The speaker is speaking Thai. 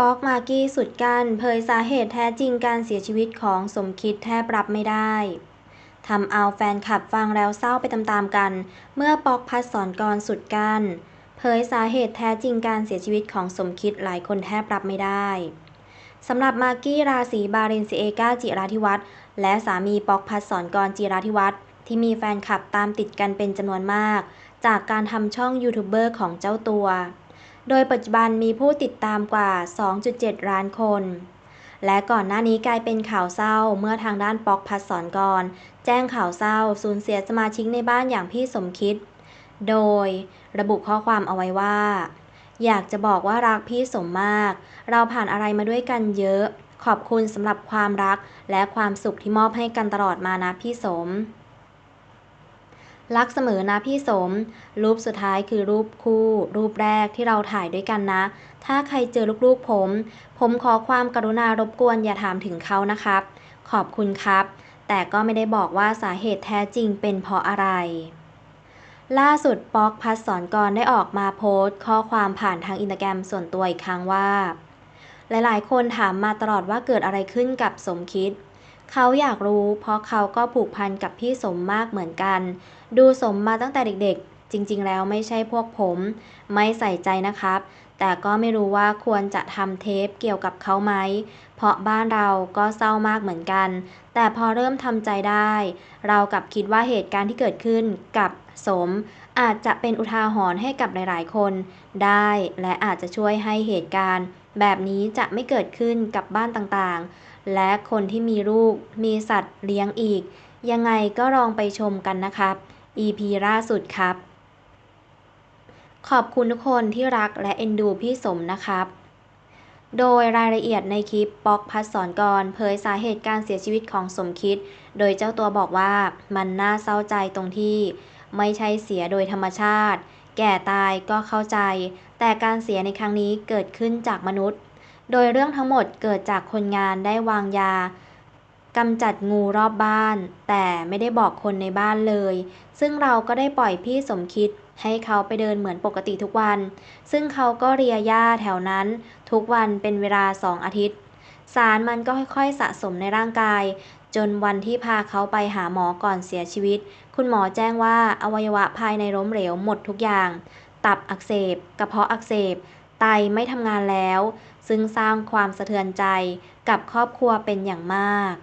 ป๊อกมากกี้สุดกันเผยสาเหตุแท้จริงการเสียชีวิตของสมคิดแทบรับไม่ได้ทำเอาแฟนคลับฟังแล้วเศร้าไปตามๆกัน เมื่อป๊อกพัดสอนกรสุดกันเผยสาเหตุแท้จริงการเสียชีวิตของสมคิดหลายคนแทบรับไม่ได้สำหรับมากกี้ราศีบาเรนซีเอกาจิราธิวัฒน์และสามีป๊อกพัดสอนกรจิราธิวัฒน์ที่มีแฟนคลับตามติดกันเป็นจำนวนมาก จากการทำช่องยูทูบเบอร์ของเจ้าตัว โดยปัจจุบันมีผู้ติดตามกว่า 2.7 ล้านคน และก่อนหน้านี้กลายเป็นข่าวเศร้าเมื่อทางด้านป๊อกพัดสอนกร แจ้งข่าวเศร้าสูญเสียสมาชิกในบ้านอย่างพี่สมคิด โดยระบุข้อความเอาไว้ว่า อยากจะบอกว่ารักพี่สมมาก เราผ่านอะไรมาด้วยกันเยอะ ขอบคุณสำหรับความรักและความสุขที่มอบให้กันตลอดมานะพี่สม รักเสมอนะพี่สม รูปสุดท้ายคือรูปคู่ รูปแรกที่เราถ่ายด้วยกันนะ ถ้าใครเจอลูกๆผม ผมขอความกรุณารบกวนอย่าถามถึงเขานะครับ ขอบคุณครับ แต่ก็ไม่ได้บอกว่าสาเหตุแท้จริงเป็นเพราะอะไร ล่าสุดป๊อกพัสสอนกรได้ออกมาโพสต์ ข้อความผ่านทางอินสตาแกรมส่วนตัวอีกครั้งว่า หลายๆ คนถามมาตลอดว่าเกิดอะไรขึ้นกับสมคิด เขาอยากรู้ เพราะเขาก็ผูกพันกับพี่สมมากเหมือนกัน ดูสมมาตั้งแต่เด็กๆ จริงๆ แล้วไม่ใช่พวกผม ไม่ใส่ใจนะครับ แต่ก็ไม่รู้ว่าควรจะทำเทปเกี่ยวกับเขาไหม เพราะบ้านเราก็เศร้ามากเหมือนกัน แต่พอเริ่มทำใจได้ เรากับคิดว่าเหตุการณ์ที่เกิดขึ้นกับสม อาจจะเป็นอุทาหรณ์ให้กับหลายๆ คน ได้ และอาจจะช่วยให้เหตุการณ์ แบบนี้จะไม่เกิดขึ้นกับบ้านต่างๆ และคนที่มีลูกมีสัตว์เลี้ยงอีก ยังไงก็ลองไปชมกันนะครับ EP ล่าสุดครับ ขอบคุณทุกคนที่รักและเอ็นดูพี่สมนะครับโดยรายละเอียดในคลิปปอกพัดสอนกรเผยสาเหตุการเสียชีวิตของสมคิด โดยเจ้าตัวบอกว่ามันน่าเศร้าใจตรงที่ ไม่ใช่เสียโดยธรรมชาติ แก่ตายก็เข้าใจ แต่การเสียในครั้งนี้เกิดขึ้นจากมนุษย์ โดยเรื่องทั้งหมดเกิดจากคนงานได้วางยากำจัดงูรอบบ้าน แต่ไม่ได้บอกคนในบ้านเลย ซึ่งเราก็ได้ปล่อยพี่สมคิดให้เขาไปเดินเหมือนปกติทุกวัน ซึ่งเขาก็เรียหญ้าแถวนั้น ทุกวันเป็นเวลาสองอาทิตย์ สารมันก็ค่อยๆสะสมในร่างกาย จนวันที่พาเขาไปหาหมอก่อนเสียชีวิต คุณหมอแจ้งว่าอวัยวะภายในล้มเหลวหมดทุกอย่าง ตับอักเสบ กระเพาะอักเสบ ไตไม่ทำงานแล้ว ซึ่งสร้างความสะเทือนใจกับครอบครัวเป็นอย่างมาก